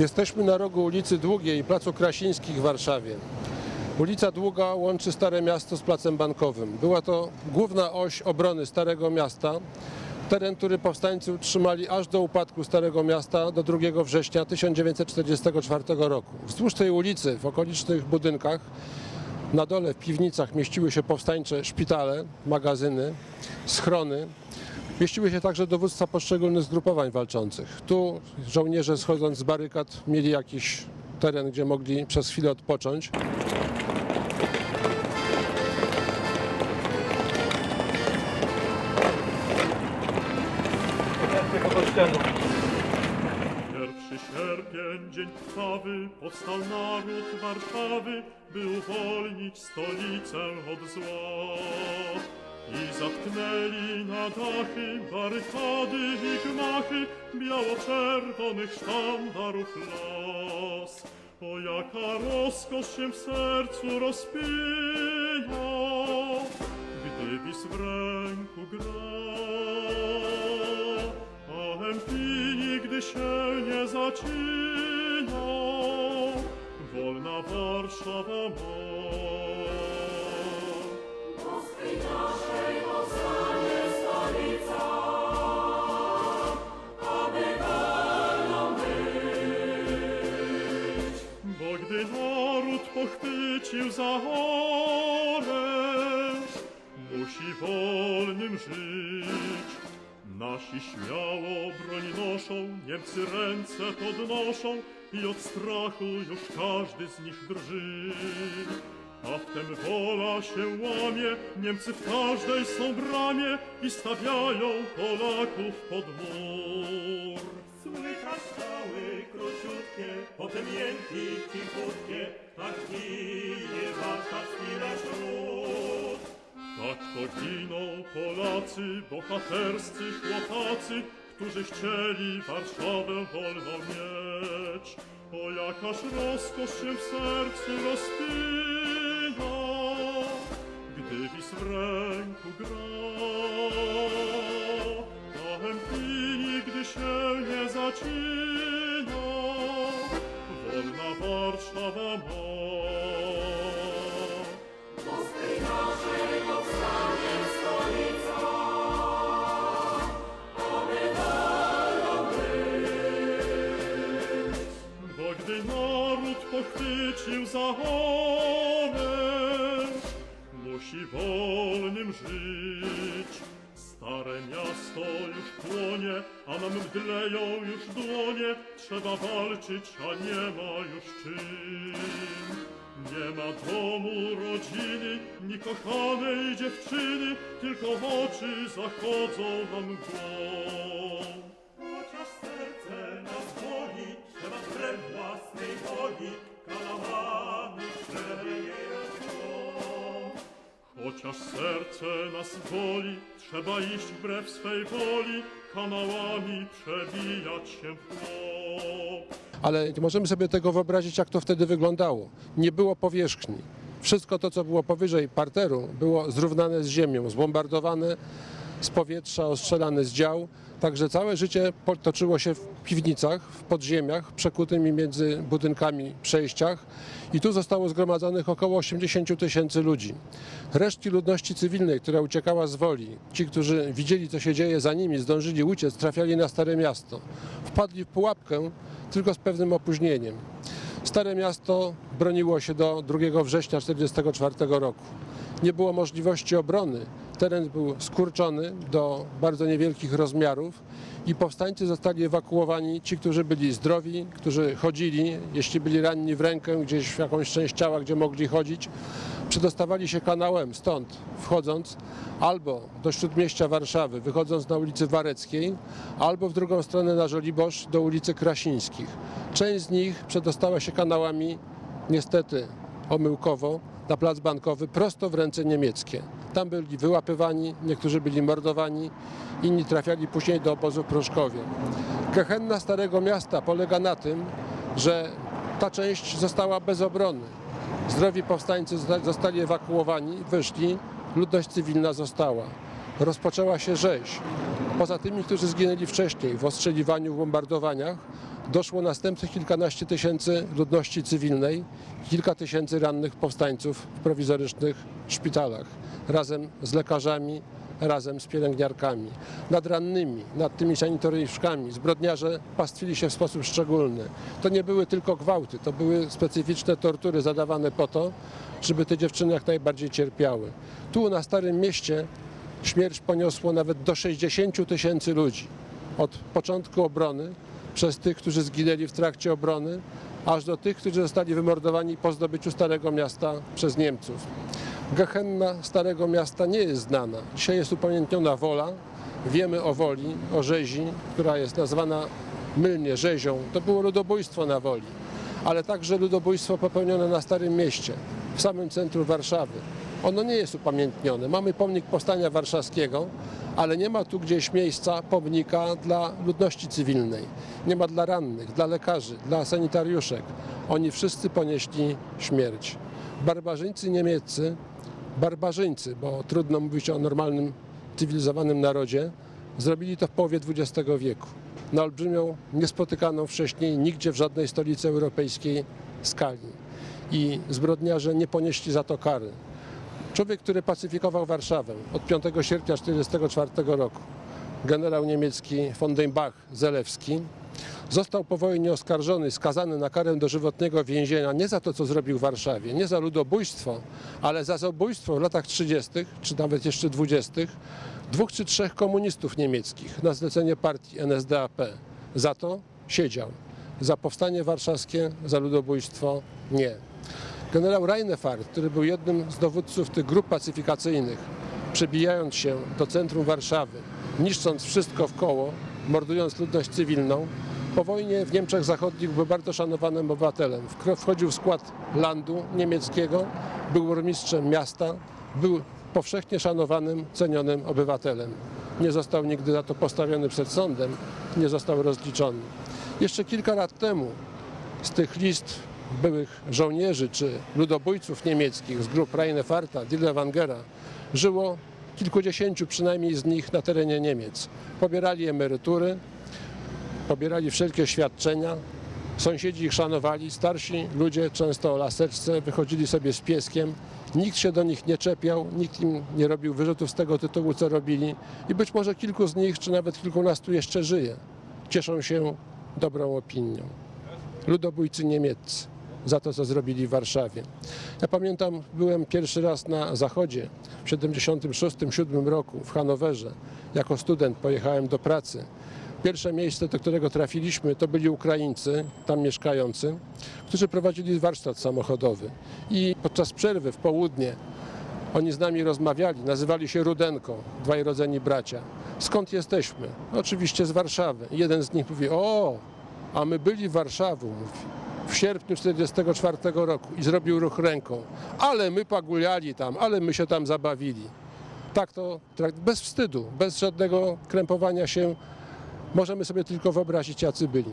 Jesteśmy na rogu ulicy Długiej i Placu Krasińskich w Warszawie. Ulica Długa łączy Stare Miasto z Placem Bankowym. Była to główna oś obrony Starego Miasta, teren, który powstańcy utrzymali aż do upadku Starego Miasta do 2 września 1944 roku. Wzdłuż tej ulicy, w okolicznych budynkach, na dole w piwnicach mieściły się powstańcze szpitale, magazyny, schrony. Mieściły się także dowództwa poszczególnych zgrupowań walczących. Tu żołnierze schodząc z barykad mieli jakiś teren, gdzie mogli przez chwilę odpocząć. Pierwszy sierpień, dzień krwawy, powstał naród Warszawy, by uwolnić stolicę od zła. I zatknęli na dachy barykady i gmachy biało-czerwonych sztandarów las. O jaka rozkosz się w sercu rozpija, gdy wis w ręku gra. A Empii nigdy się nie zacina, wolna Warszawa ma. Wolnym żyć. Nasi śmiało broń noszą, Niemcy ręce podnoszą i od strachu już każdy z nich drży. A wtem wola się łamie, Niemcy w każdej są bramie i stawiają Polaków pod mur. Słychać strzały króciutkie, potem jęki cichutkie, tak ginie warszawski nasz lud. Tak poginą Polacy, bohaterscy chłopacy, którzy chcieli Warszawę wolną mieć. O jakaż rozkosz się w sercu rozpina, gdy wis w ręku gra. Pochwycił za musi wolnym żyć. Stare miasto już płonie, a nam mdleją już dłonie. Trzeba walczyć, a nie ma już czym. Nie ma domu, rodziny, ni kochanej dziewczyny, tylko oczy zachodzą nam mgłą. Chociaż serce nas boli, trzeba iść wbrew swej woli, kanałami przebijać się w. Ale możemy sobie tego wyobrazić, jak to wtedy wyglądało. Nie było powierzchni. Wszystko to, co było powyżej parteru, było zrównane z ziemią, zbombardowane z powietrza, ostrzelane z dział. Także całe życie potoczyło się w piwnicach, w podziemiach, przekutymi między budynkami, przejściach. I tu zostało zgromadzonych około 80 tysięcy ludzi. Resztki ludności cywilnej, która uciekała z woli, ci, którzy widzieli, co się dzieje za nimi, zdążyli uciec, trafiali na Stare Miasto. Wpadli w pułapkę, tylko z pewnym opóźnieniem. Stare Miasto broniło się do 2 września 1944 roku. Nie było możliwości obrony. Teren był skurczony do bardzo niewielkich rozmiarów i powstańcy zostali ewakuowani. Ci, którzy byli zdrowi, którzy chodzili, jeśli byli ranni w rękę, gdzieś w jakąś część ciała, gdzie mogli chodzić, przedostawali się kanałem stąd, wchodząc albo do śródmieścia Warszawy, wychodząc na ulicy Wareckiej, albo w drugą stronę na Żoliborz do ulicy Krasińskich. Część z nich przedostała się kanałami, niestety omyłkowo, na plac bankowy prosto w ręce niemieckie. Tam byli wyłapywani, niektórzy byli mordowani, inni trafiali później do obozu w Pruszkowie. Gehenna Starego Miasta polega na tym, że ta część została bez obrony. Zdrowi powstańcy zosta- zostali ewakuowani, wyszli, ludność cywilna została. Rozpoczęła się rzeź. Poza tymi, którzy zginęli wcześniej w ostrzeliwaniu, w bombardowaniach, doszło następnych kilkanaście tysięcy ludności cywilnej, kilka tysięcy rannych powstańców w prowizorycznych szpitalach, razem z lekarzami, razem z pielęgniarkami. Nad rannymi, nad tymi sanitariuszkami zbrodniarze pastwili się w sposób szczególny. To nie były tylko gwałty, to były specyficzne tortury zadawane po to, żeby te dziewczyny jak najbardziej cierpiały. Tu na Starym Mieście śmierć poniosło nawet do 60 tysięcy ludzi. Od początku obrony, przez tych, którzy zginęli w trakcie obrony, aż do tych, którzy zostali wymordowani po zdobyciu Starego Miasta przez Niemców. Gehenna Starego Miasta nie jest znana. Dzisiaj jest upamiętniona Wola. Wiemy o Woli, o rzezi, która jest nazwana mylnie rzezią. To było ludobójstwo na Woli, ale także ludobójstwo popełnione na Starym Mieście, w samym centrum Warszawy. Ono nie jest upamiętnione. Mamy pomnik Powstania Warszawskiego, ale nie ma tu gdzieś miejsca, pomnika dla ludności cywilnej. Nie ma dla rannych, dla lekarzy, dla sanitariuszek. Oni wszyscy ponieśli śmierć. Barbarzyńcy niemieccy, barbarzyńcy, bo trudno mówić o normalnym, cywilizowanym narodzie, zrobili to w połowie XX wieku. Na olbrzymią, niespotykaną wcześniej nigdzie w żadnej stolicy europejskiej skali. I zbrodniarze nie ponieśli za to kary. Człowiek, który pacyfikował Warszawę od 5 sierpnia 1944 roku, generał niemiecki von den Bach Zelewski, został po wojnie oskarżony, skazany na karę dożywotniego więzienia nie za to, co zrobił w Warszawie, nie za ludobójstwo, ale za zabójstwo w latach 30., czy nawet jeszcze 20., dwóch czy trzech komunistów niemieckich na zlecenie partii NSDAP. Za to siedział. Za powstanie warszawskie, za ludobójstwo nie. Generał Reinefart, który był jednym z dowódców tych grup pacyfikacyjnych, przebijając się do centrum Warszawy, niszcząc wszystko w koło, mordując ludność cywilną, po wojnie w Niemczech Zachodnich był bardzo szanowanym obywatelem. Wchodził w skład landu niemieckiego, był burmistrzem miasta, był powszechnie szanowanym, cenionym obywatelem. Nie został nigdy za to postawiony przed sądem, nie został rozliczony. Jeszcze kilka lat temu z tych list byłych żołnierzy czy ludobójców niemieckich z grup Reinefarta, Dillewangera żyło kilkudziesięciu przynajmniej z nich na terenie Niemiec. Pobierali emerytury, pobierali wszelkie świadczenia, sąsiedzi ich szanowali, starsi ludzie często o laseczce wychodzili sobie z pieskiem, nikt się do nich nie czepiał, nikt im nie robił wyrzutów z tego tytułu, co robili i być może kilku z nich, czy nawet kilkunastu jeszcze żyje. Cieszą się dobrą opinią ludobójcy niemieccy za to, co zrobili w Warszawie. Ja pamiętam, byłem pierwszy raz na Zachodzie w 76-7 roku w Hanowerze. Jako student pojechałem do pracy. Pierwsze miejsce, do którego trafiliśmy, to byli Ukraińcy, tam mieszkający, którzy prowadzili warsztat samochodowy. I podczas przerwy w południe oni z nami rozmawiali, nazywali się Rudenko, dwaj rodzeni bracia. Skąd jesteśmy? Oczywiście z Warszawy. Jeden z nich mówi, o, a my byli w Warszawie, w sierpniu 1944 roku i zrobił ruch ręką. Ale my paguliali tam, ale my się tam zabawili. Tak to, trak- bez wstydu, bez żadnego krępowania się, możemy sobie tylko wyobrazić, jacy byli.